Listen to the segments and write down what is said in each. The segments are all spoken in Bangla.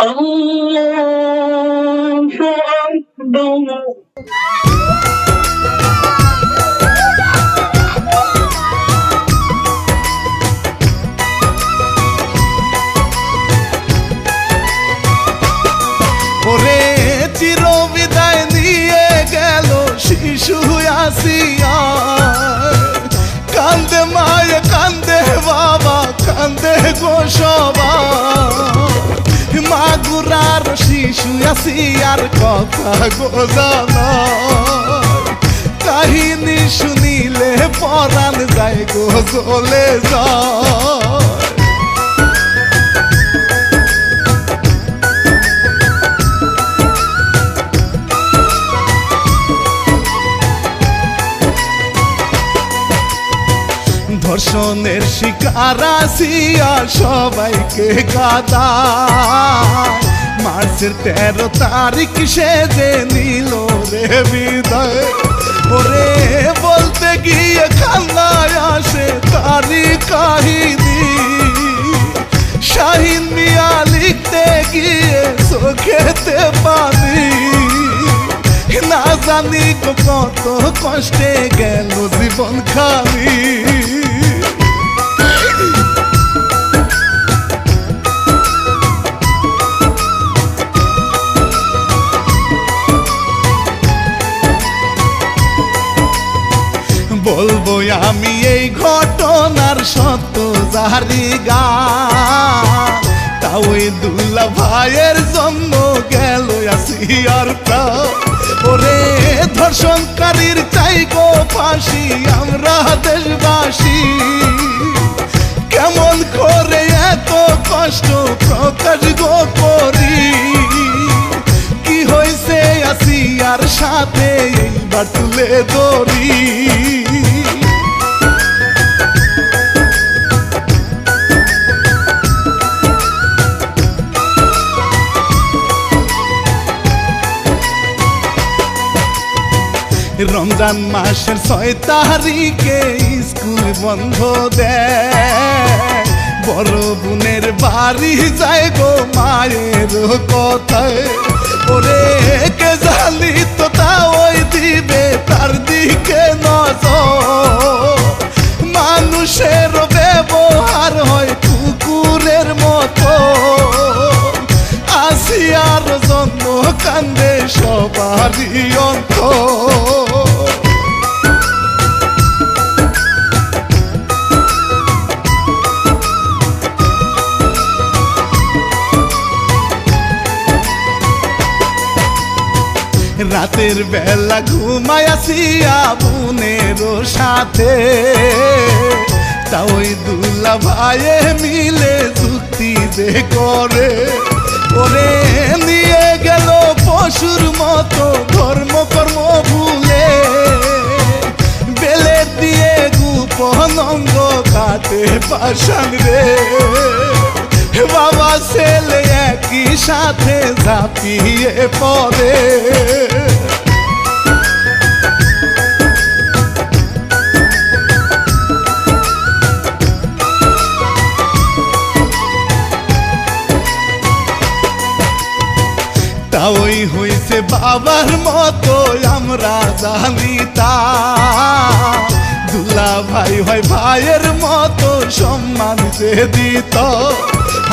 الله أكبر শিশু আসিয়ার কথা গো জানা কাহিনী শুনিলে পরাণ যায় গো, চলে যায়। ধর্ষণের শিকার আসিয়া সবাইকে গাদা মার্চের তেরো তারিখ সে যে নিল রে বিদায়। ওরে বলতে গিয়ে খান্নায় আসে তারি কাহিনী। শাহিন মিয়া লিখতে গিয়ে চোখেতে পানি। না জানি কত কষ্টে গেল জীবন খালি জারি গা। তা ওই দুল্লা ভাইয়ের জন্য গেল আসিয়ার প্রাণ। ওরে ধর্ষণকারীর চাই গো ফাঁসি, আমরা দেশবাসী। কেমন করে এত কষ্ট প্রকাশ গো করি। কি হয়েছে আসিয়ার সাথে এইবার তুলে ধরি। রমজান মাসের ছয় তারিখে স্কুল বন্ধ দেয়। বড় বোনের বাড়ি যায় গো মায়ের কথায়। ওরে কে জালি তো তা ওই দিবে তার দিকে নজর। মানুষের ব্যবহার হয় কুকুরের মতো। বেলা ঘুমায় আসিয়া বোনের সাথে। তা ওই দুলা ভাইয়ে মিলে চুক্তি যে করে। ওরে নিয়ে গেল পশুর মতো ধর্ম কর্ম ভুলে। বেলে দিয়ে গোপন অঙ্গ কাটে পাশান রে। বাবা, ছেলে একই সাথে ঝাঁপিয়ে পড়ে। তা ওই হইছে বাবার মতো, আমরা জানি তা। দুলা ভাই হয় ভাইয়ের মতো, সম্মান যে দিত।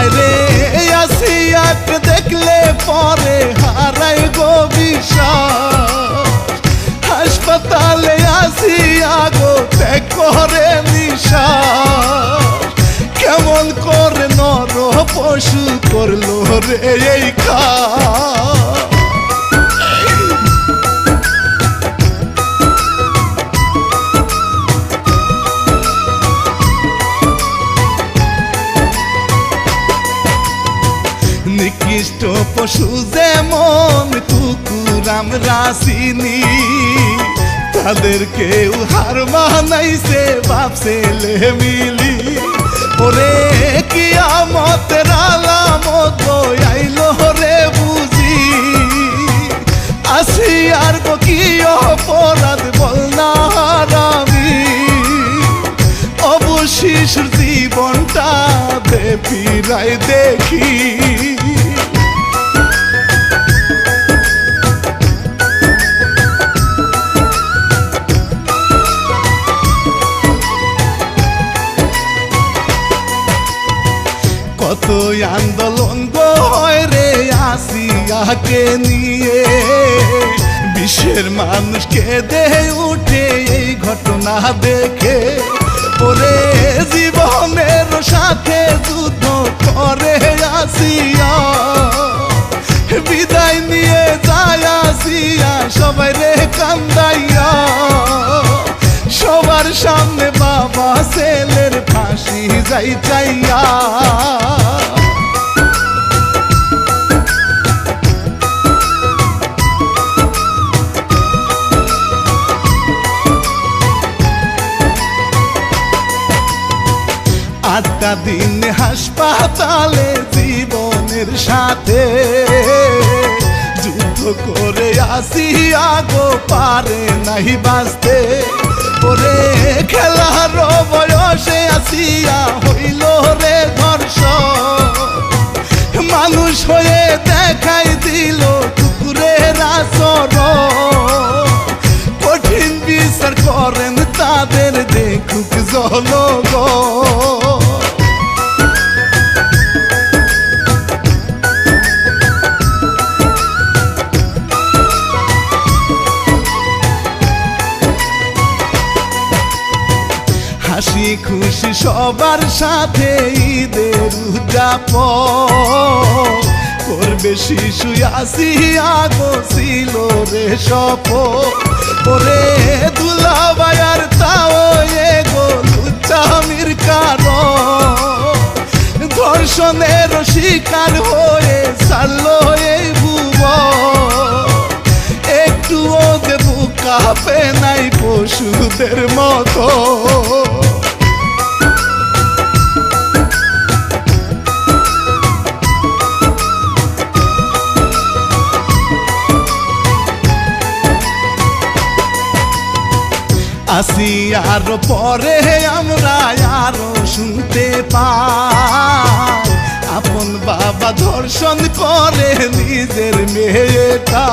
আরে আসিয়াক দেখলে পরে হারাই গো বিশ্বাস। হাসপাতালে আসিয়া গো ত্যাগ করে নিশাস। কেমন করে নর পশু করল রে এই খা পশু যেমন কুকুর, আমরা তাদের কেউ হার মানাইছে বাপ ছেলে মিলি। ওরে কি আমতের আলামত আইলো রে বুঝি। আসি আর কি অপরাধ বল না হারামি অবশিষ্ট জীবনটা দেবী ফিরাই দেখি। কই আন্দোলন গো হয় রে আসিয়াকে নিয়ে? বিশ্বের মানুষকে দেহে উঠে এই ঘটনা দেখে। ওরে জীবনের সাথে যুদ্ধ করে আসিয়া। বিদায় নিয়ে যায় আসিয়া, সবাই রে কান্দাইয়া। সবার সামনে বাবা ছেলের ফাঁসি যাই চাইয়া। আটটা দিন হাসপাতালে জীবনের সাথে। যুদ্ধ করে আসিয়া গো পারে নাই বাঁচতে। ওরে খেলার বয়সে আসিয়া হইল রে ধর্ষণ। মানুষ হয়ে দেখাই দিল কুকুরের আচরণ কঠিন বিচার করেন তাদের, দেখুক জনগণ। খুশি সবার সাথে ঈদের উদযাপন। করবে শিশু আসিয়া ছিল রে সপ ওরে দুলা বায়ার তাও এ গো লুচ্চামির কারণ ধর্ষণের শিকার হয়ে সারলো এই ভুবন। একটুও বুক কাঁপে নাই পশুদের মতো। আসি আরও পরে আমরা আরও শুনতে পাই। আপন বাবা ধর্ষণ করে নিজের মেয়েটা।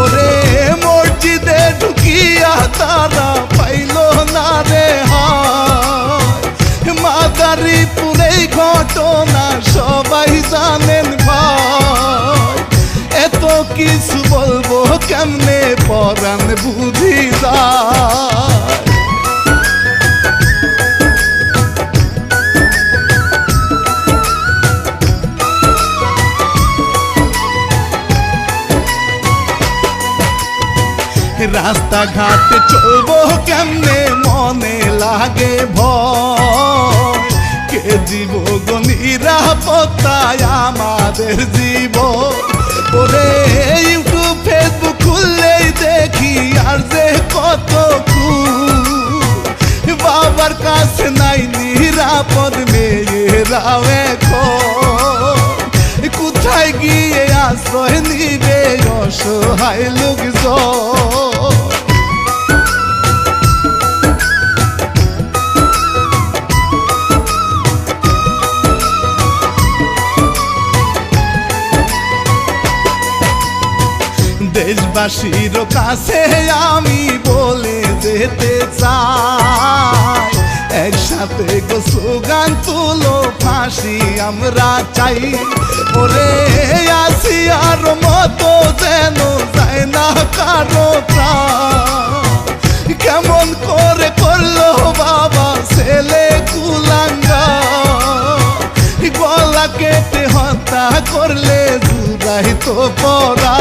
ওরে মসজিদে ঢুকিয়া তারা পাইল না রে হায়। মাদারি পুরে ঘটনা সবাই জানেন কিছু বলব, কেমনে পরাণ বুঝি যায় রাস্তাঘাটে চলবো, কেমনে মনে লাগে ভয়। কে জীব গো নিরাপত্তায় আমাদের জীব ওরে ইউটিউব ফেসবুক খুললেই দেখি আর যে কত। বাবার কাছে নাই নিরাপদ মেয়েরাও কোথায় গিয়ে আশ্রয় নিবে অসহায় লোকজন দেশবাসীর কাছে আমি বলে যেতে চাই। একসাথে গো স্লোগান তুলো, ফাঁসি আমরা চাই। ওরে আসি আর মতো যেন যায় না কারও কেমন করে করল বাবা ছেলে কুলাঙ্গা। গলা কেটে হত্যা করলে জুদাই তো পড়া।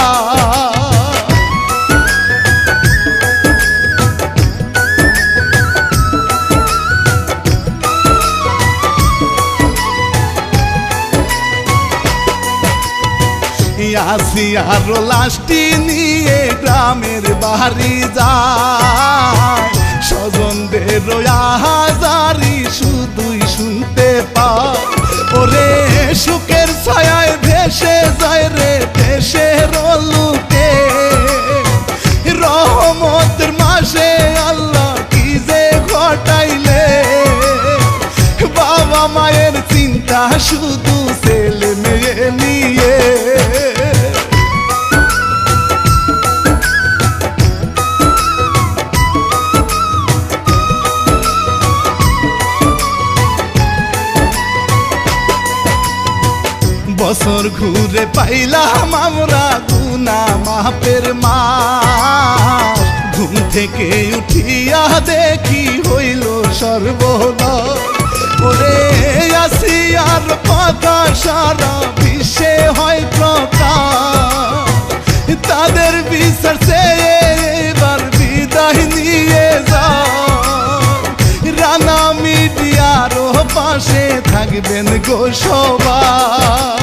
আরও লাশটি নিয়ে গ্রামের বাড়ি যায়। স্বজনদের হাজারি শুধুই শুনতে পায়। ওরে সুখের ছায়ায় ভেসে যায় রে দেশের লোকে। রহমতের মাসে আল্লাহ কি যে ঘটাইলে। বাবা মায়ের চিন্তা শুধু পাইলাম আমরা গুনা মাপের মা ঘুম থেকে উঠিয়া দেখি হইল সর্বদা ওরে আসিয়ার কথা সারা বিশ্বে হয় প্রকাশ। তাদের বিচার চেয়ে এবার বিদায় নিয়ে যা রানা মিডিয়ারও পাশে থাকবেন গো সবাই।